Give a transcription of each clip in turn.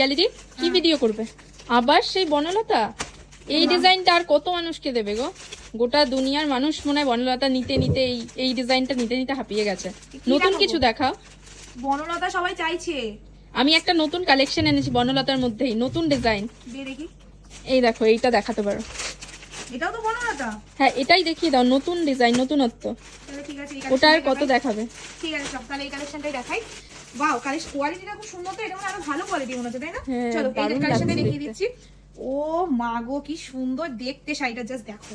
Gallery কি video করবে? আবার সেই বনলতা? এই ডিজাইনটা আর কত মানুষকে দেবে গো? গোটা দুনিয়ার মানুষ মনে হয় বনলতা নিতে নিতে এই এই ডিজাইনটা নিতে নিতে হাঁপিয়ে গেছে। নতুন কিছু দেখাও। বনলতা সবাই চাইছে। আমি একটা নতুন কালেকশন এনেছি বনলতার মধ্যেই নতুন ডিজাইন এই দেখো এইটা দেখাতে পারো। এটাও তো বনলতা? হ্যাঁ এটাই দেখিয়ে দাও নতুন ডিজাইন নতুনত্ব। তাহলে ঠিক আছে ওটা আর কত দেখাবে? ঠিক আছে সব তাহলে এই কালেকশনটাই দেখাই। ওয়াও কালেকশন কোয়ালিটিটা খুব সুন্দর তো এটা মানে আরও ভালো কোয়ালিটি মনে হচ্ছে তাই না? হ্যাঁ, চলো এই কালেকশনটা দেখিয়ে। দিচ্ছি। ও মা গো কি সুন্দর দেখতে শাড়িটা জাস্ট দেখো।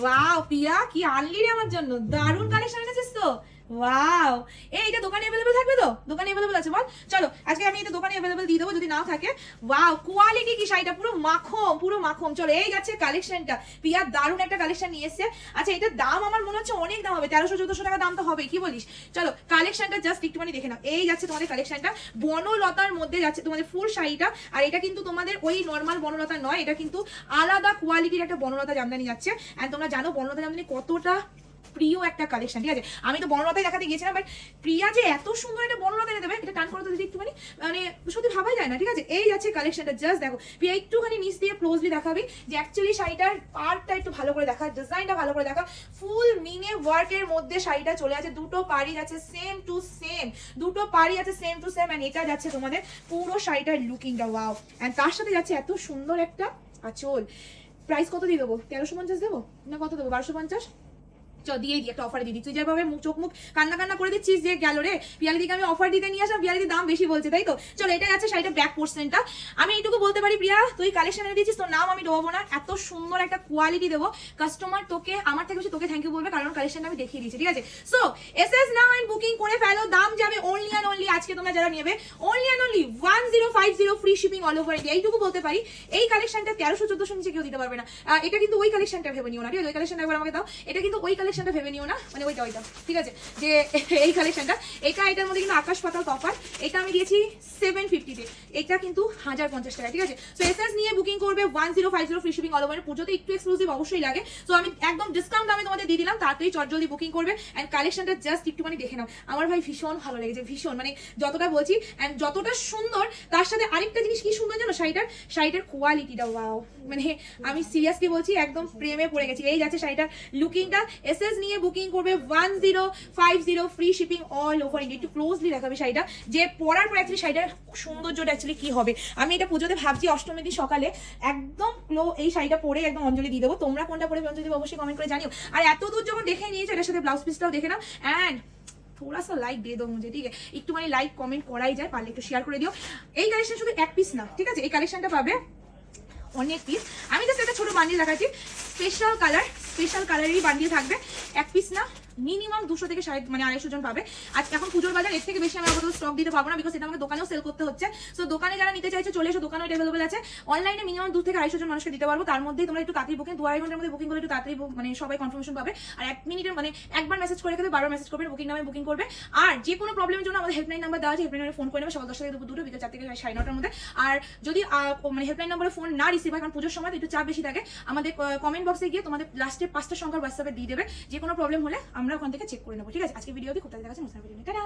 ওয়াও পিয়া কি আনলি রে আমার জন্য দারুণ কালেকশন এনেছিস তো। ওয়াও এই এটা দোকানে अवेलेबल থাকবে তো? দোকানে অ্যাভেলেবল আছে বল চলো আজকে আমি এটা দোকানে অ্যাভেলেবল দিয়ে দেবো, যদি নাও থাকে। ওয়াও কোয়ালিটি কি শাড়িটা? পুরো মাখম পুরো মাখম। চলো, এই যাচ্ছে কালেকশনটা পিয়া দারুণ একটা কালেকশন নিয়ে এসছে। আচ্ছা এটার দাম আমার মনে হচ্ছে অনেক দাম হবে, তেরোশো, চোদ্দশো টাকা দাম তো হবে কি বলিস? চলো কালেকশনটা জাস্ট একটুখানি দেখে নাও। এই যাচ্ছে তোমাদের কালেকশনটা বনলতার মধ্যে যাচ্ছে তোমাদের ফুল শাড়িটা, আর এটা কিন্তু তোমাদের ওই নর্মাল বনলতা নয়, এটা কিন্তু আলাদা কোয়ালিটির একটা বনলতা জামদানি যাচ্ছে। অ্যান্ড তোমরা জানো, বনলতা জামদানি কতটা প্রিয় একটা কালেকশন ঠিক আছে? আমি তো বনলতাই দেখাতে গিয়েছিলাম বাট প্রিয়া যে এত সুন্দর একটা বনলতা এনে দেবে এটা টান করো দিদি একটুখানি মানে সত্যি ভাবাই যায় না, ঠিক আছে? এই যাচ্ছে কালেকশনটা জাস্ট দেখো। প্রিয়া একটুখানি নিচ দিয়ে ক্লোজলি দেখাবি যে অ্যাকচুয়ালি শাড়িটার পার্টটা একটু ভালো করে দেখা ডিজাইনটা ভালো করে দেখা। ফুল মিনে ওয়ার্কের মধ্যে শাড়িটা চলে আছে, দুটো পাড়ি যাচ্ছে সেম টু সেম দুটো পাড়ি আছে সেম টু সেম এন্ড এটা যাচ্ছে তোমাদের পুরো শাড়িটার লুকিংটা ওয়াও অ্যান্ড তার সাথে যাচ্ছে এত সুন্দর একটা আঁচল। প্রাইস কত দিয়ে দেবো? তেরোশো পঞ্চাশ দেবো? না কত দেবো? বারোশো পঞ্চাশ? চ, দিয়ে দিই, একটা অফারে দিদি তুই যেভাবে চোখ, মুখ কান্না কান্না করে দিচ্ছিস যে গেল রে, পিয়ালিদিকে আমি অফার দিতে নিয়ে আসলাম পিয়ালিদি দাম বেশি বলছে, তাই তো? চলো এটা যাচ্ছে শাড়িটা ব্যাক পোর্শনটা আমি এইটুকু বলতে পারি, প্রিয়া, তুই কালেকশন এনে দিয়েছিস, তোর নাম আমি ডোবো না। এত সুন্দর একটা কোয়ালিটি দেবো। কাস্টমার তোকে, আমার থেকে বেশি তোকে থ্যাংক ইউ বলবে, কারণ কালেকশনটা আমি দেখিয়ে দিয়েছি, ঠিক আছে? So S S now and booking করে ফেলো, দাম যাবে অনলি অ্যান্ড অনলি আজকে তোমরা যারা নেবে only and only one zero five zero free shipping all over India এইটুকু বলতে পারি, এই কালেকশনটা তেরোশো চোদ্দশো নিচে কেউ দিতে পারবে না। এটা কিন্তু ওই কালেকশনটা ভেবে নিও না, ঠিক আছে? ওই কালেকশনটা একবার আমাকে দাও। এটা কিন্তু ওই কালেকশনটা ভেবে নিও না। মানে ওইটা ওইটা। ঠিক আছে? যে, এই কালেকশনটা এটা, এটার মধ্যে কিন্তু আকাশ পাতাল তফার এটা আমি দিয়েছি সেভেন ফিফটিতে এটা কিন্তু হাজার পঞ্চাশ টাকা, ঠিক আছে? সো এসএস নিয়ে বুকিং করবে one zero five zero free shipping all over পুজোতে। একটু এক্সক্লুসিভ অবশ্যই লাগে। সো আমি একদম ডিসকাউন্ট দামে তোমাদের দিয়ে দিলাম তাড়াতাড়ি চটজলদি বুকিং করবে। অ্যান্ড কালেকশনটা জাস্ট একটুখানি দেখে নাও। আমার ভাই ভীষণ ভালো লেগেছে, ভীষণ। মানে যতটা বলছি অ্যান্ড যতটা সুন্দর, তার সাথে আরেকটা জিনিস কি সুন্দর জানো, শাড়িটার? শাড়িটার কোয়ালিটিটা ওয়াও মানে আমি সিরিয়াসলি বলছি, একদম প্রেমে পড়ে গেছি। এই যাচ্ছে শাড়িটার লুকিংটা এসএস নিয়ে বুকিং করবে one zero five zero free shipping all over India একটু ক্লোজলি দেখাবে শাড়িটা। যে পরার পর অ্যাকচুয়ালি শাড়িটার সৌন্দর্যটা অ্যাকচুয়ালি কি হবে? আমি এটা পুজোতে ভাবছি অষ্টমীর দিন সকালে একদম ক্লো এই শাড়িটা পরে একদম অঞ্জলি দিয়ে দেবো। তোমরা কোনটা পরে অঞ্জলি দেবো অবশ্যই কমেন্ট করে জানিও। আর এত দূর যখন দেখে নিয়েছো, এটার সাথে ব্লাউজ পিসটাও দেখে নাও। অ্যান্ড থোড়া সা লাইক দিয়ে দাও মুঝে ঠিক আছে? একটুখানি লাইক কমেন্ট করাই যায়, পারলে একটু শেয়ার করে দিও। এই কালেকশন শুধু এক পিস না, ঠিক আছে? এই কালেকশনটা পাবে অনেক পিস আমি জাস্ট একটা ছোট বান্ডিল দেখাচ্ছি। স্পেশাল কালার স্পেশাল কালারেরই বান্ডিল থাকবে। এক পিস না। মিনিমাম দুশো থেকে সাড়ে মানে আড়াইশো জন পাবে। আজ এখন পুজোর বাজার, এর থেকে বেশি আমি আপাতত স্টক দিতে পারব না বিকজ এটা আমাকে দোকানেও সেল করতে হচ্ছে। সো দোকানে যারা নিতে চাইছে, চলে এসো, দোকানেও অ্যাভেলেবল আছে। অনলাইনে মিনিমাম দু থেকে আড়াইশো জন মানুষকে দিতে পারব। তার মধ্যেই তোমরা একটু তাড়াতাড়ি বুকিং দু আড়াই ঘণ্টার মধ্যে বুকিং করে একটু তাড়াতাড়ি মানে সবাই কনফার্মেশন পাবে। আর এক মিনিটের মানে একবার মেসেজ করে রেখে বারবার মেসেজ করবে বুকিং নামে বুকিং করবে। আর যে কোনো প্রবলেমের জন্য আমাদের হেল্পলাইন নাম্বার দেওয়া আছে। হেল্পলাইনে ফোন করে নেবে, সকাল দশটা থেকে দুপুর দুটো, বিকেল চার থেকে সাড়ে নটার মধ্যে। আর যদি মানে হেল্পলাইন নাম্বারে ফোন না রিসিভ হয়, কারণ পুজোর সময় তো একটু চাপ বেশি থাকে, আমাদের কমেন্ট বক্সে গিয়ে তোমাদের লাস্টে পাঁচটা সংখ্যার হোয়াটসঅ্যাপে দিয়ে দেবে। যে কোনো প্রবলেম হলে আমরা ওখান থেকে চেক করে নেব। ঠিক আছে? আজকে ভিডিও খুব তাড়াতাড়ি দেখাচ্ছি মুসলাম ভিডিও টাটা!